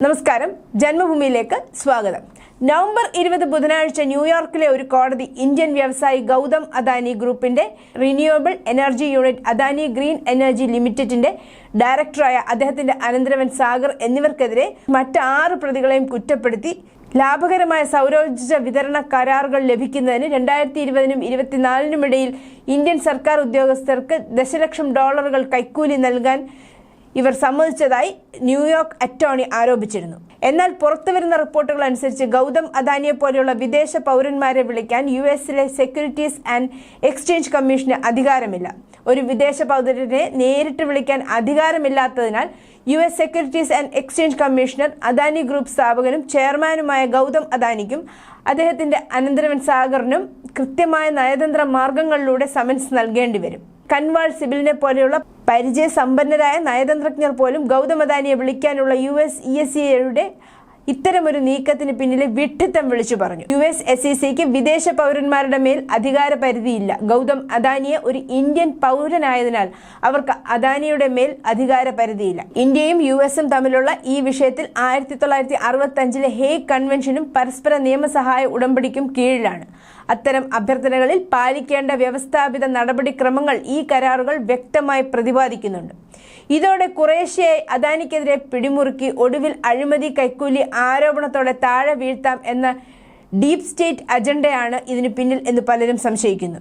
നമസ്കാരം. ജന്മഭൂമിയിലേക്ക് സ്വാഗതം. നവംബർ ഇരുപത് ബുധനാഴ്ച ന്യൂയോർക്കിലെ ഒരു കോടതി ഇന്ത്യൻ വ്യവസായി ഗൗതം അദാനി ഗ്രൂപ്പിന്റെ renewable energy unit Adani green energy ലിമിറ്റഡിന്റെ ഡയറക്ടറായ അദ്ദേഹത്തിന്റെ അനന്തരവൻ സാഗർ എന്നിവർക്കെതിരെ മറ്റ് ആറ് പ്രതികളെയും കുറ്റപ്പെടുത്തി ലാഭകരമായ സൗരോർജ വിതരണ കരാറുകൾ ലഭിക്കുന്നതിന് രണ്ടായിരത്തി ഇരുപതിനും ഇരുപത്തിനാലിനും ഇടയിൽ ഇന്ത്യൻ സർക്കാർ ഉദ്യോഗസ്ഥർക്ക് ദശലക്ഷം ഡോളറുകൾ കൈക്കൂലി നൽകാൻ ഇവർ സമ്മതിച്ചതായി ന്യൂയോർക്ക് അറ്റോർണി ആരോപിച്ചിരുന്നു. എന്നാൽ പുറത്തുവരുന്ന റിപ്പോർട്ടുകൾ അനുസരിച്ച് ഗൗതം അദാനിയെ പോലെയുള്ള വിദേശ പൗരന്മാരെ വിളിക്കാൻ യു എസിലെ സെക്യൂരിറ്റീസ് ആൻഡ് എക്സ്ചേഞ്ച് കമ്മീഷന് അധികാരമില്ല. ഒരു വിദേശ പൗരനെ നേരിട്ട് വിളിക്കാൻ അധികാരമില്ലാത്തതിനാൽ U S securities and exchange commissioner Adani group സ്ഥാപകനും ചെയർമാനുമായ ഗൗതം അദാനിക്കും അദ്ദേഹത്തിന്റെ അനന്തരവൻ സാഗറിനും കൃത്യമായ നയതന്ത്ര മാർഗങ്ങളിലൂടെ സമൻസ് നൽകേണ്ടി വരും കൻവാൾ സിബിലിനെ പോലെയുള്ള പരിചയസമ്പന്നരായ നയതന്ത്രജ്ഞർ പോലും ഗൗതം അദാനിയെ വിളിക്കാനുള്ള യു എസ് ഇ എസ് സിയുടെ ഇത്തരമൊരു നീക്കത്തിന് പിന്നിലെ വിഡ്ഢിത്തം വിളിച്ചു പറഞ്ഞു. യു എസ് എസ് ഇ സിക്ക് വിദേശ പൗരന്മാരുടെ മേൽ അധികാര പരിധിയില്ല. ഗൗതം അദാനിയെ ഒരു ഇന്ത്യൻ പൗരനായതിനാൽ അവർക്ക് അദാനിയുടെ മേൽ അധികാര പരിധിയില്ല. ഇന്ത്യയും യു എസും തമ്മിലുള്ള ഈ വിഷയത്തിൽ ആയിരത്തി തൊള്ളായിരത്തി അറുപത്തി അഞ്ചിലെ ഹേഗ് കൺവെൻഷനും പരസ്പര നിയമസഹായ ഉടമ്പടിക്കും കീഴിലാണ്. അത്തരം അഭ്യർത്ഥനകളിൽ പാലിക്കേണ്ട വ്യവസ്ഥാപിത നടപടിക്രമങ്ങൾ ഈ കരാറുകൾ വ്യക്തമായി പ്രതിപാദിക്കുന്നുണ്ട്. ഇതോടെ കുറേശ്ശെയായി അദാനിക്കെതിരെ പിടിമുറുക്കി ഒടുവിൽ അഴിമതി കൈക്കൂലി ആരോപണത്തോടെ താഴെ വീഴ്ത്താം എന്ന ഡീപ് സ്റ്റേറ്റ് അജണ്ടയാണ് ഇതിനു പിന്നിൽ എന്ന് പലരും സംശയിക്കുന്നു.